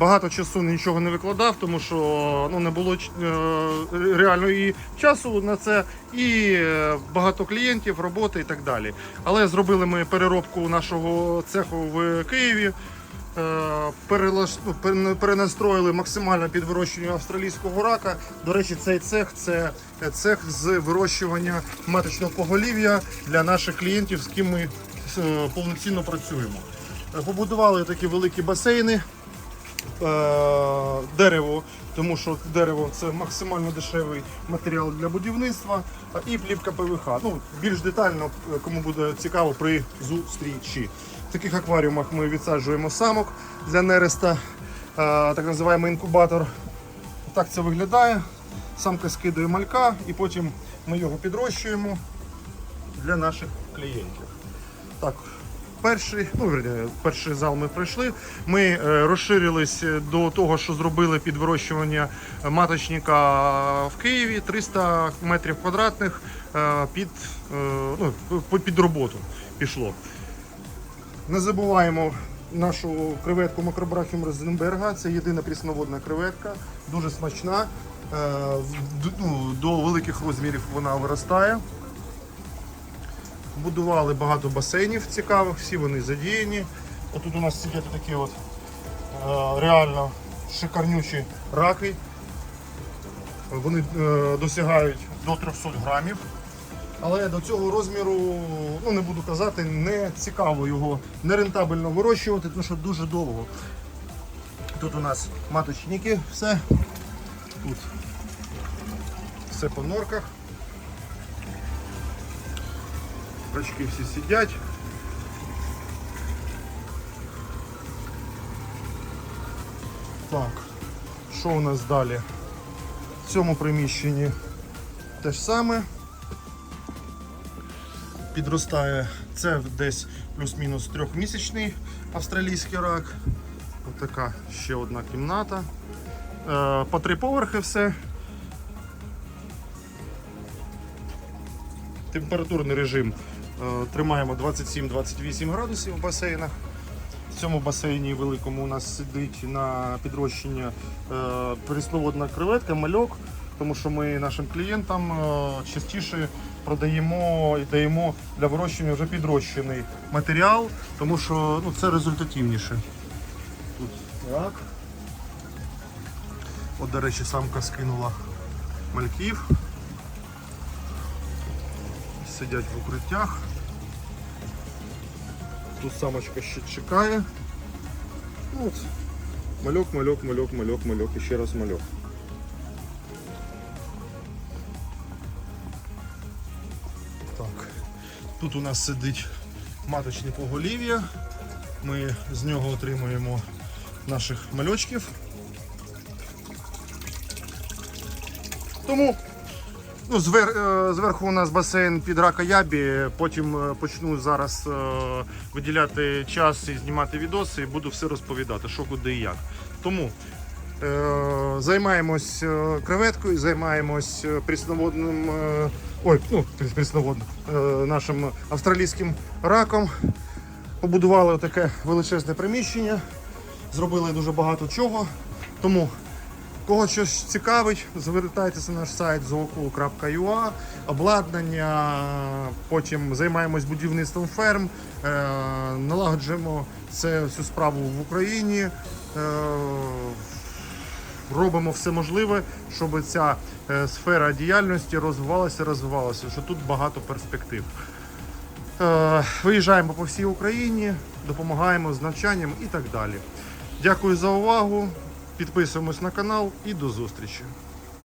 Багато часу нічого не викладав, тому що ну, не було е, реально і часу на це, і е, багато клієнтів, роботи і так далі. Але зробили ми переробку нашого цеху в Києві. е, перелаш- ну, Перенастроїли максимально під вирощування австралійського рака. До речі, цей цех це цех з вирощування маточного поголів'я для наших клієнтів, з ким ми повноцінно працюємо. Побудували такі великі басейни, дерево, тому що дерево це максимально дешевий матеріал для будівництва, і плівка ПВХ. Ну, більш детально, е, кому буде цікаво, при зустрічі. В таких акваріумах ми відсаджуємо самок для нереста, е, так називаємо інкубатор. Так це виглядає. Самка скидає малька і потім ми його підрощуємо для наших клієнтів. Так, перший, ну, перший зал ми пройшли. Ми е, розширились до того, що зробили під вирощування маточника в Києві 300 метрів квадратних е, під, е, ну, під роботу пішло. Не забуваємо нашу креветку макробрахіум Розенберга. Це єдина прісноводна креветка, дуже смачна. Ну, До великих розмірів вона виростає. Будували багато басейнів цікавих, всі вони задіяні. Отут у нас сидять такі от е, реально шикарнючі раки. Вони е, досягають до 300 грамів. Але до цього розміру, ну не буду казати, не цікаво його нерентабельно вирощувати, тому що дуже довго. Тут у нас маточники, все. Тут все по норках. Рачки всі сидять. Так, що у нас далі? В цьому приміщенні те ж саме. Підростає це десь плюс-мінус трьохмісячний австралійський рак. Ось така ще одна кімната. Е, По три поверхи все. Температурний режим тримаємо 27-28 градусів в басейнах. В цьому басейні великому у нас сидить на підрощення е, прісноводна креветка, мальок, тому що ми нашим клієнтам е, частіше продаємо і даємо для вирощування вже підрощений матеріал, тому що ну, це результативніше. Тут рак. От, до речі, самка скинула мальків. Сидять в укриттях. Тут самочка ще чекає. Ну, От. Мальок, мальок, мальок, мальок, мальок і ще раз мальок. Так. Тут у нас сидить маточне поголів'я. Ми з нього отримуємо наших мальочків. Тому Ну, звер, е, зверху у нас басейн під ракоябі, потім е, почну зараз е, виділяти час і знімати відоси і буду все розповідати, що куди і як. Тому е, займаємось креветкою, займаємось прісноводним, ой, ну, прісноводним, е, нашим австралійським раком. Побудували таке величезне приміщення, зробили дуже багато чого. Тому Кого щось цікавить, звертайтеся на наш сайт zookul.ua, обладнання, потім займаємось будівництвом ферм, е, налагоджуємо цю справу в Україні, е, робимо все можливе, щоб ця е, сфера діяльності розвивалася, розвивалася, що тут багато перспектив. Виїжджаємо по всій Україні, допомагаємо з навчанням і так далі. Дякую за увагу. Підписуємось на канал і до зустрічі.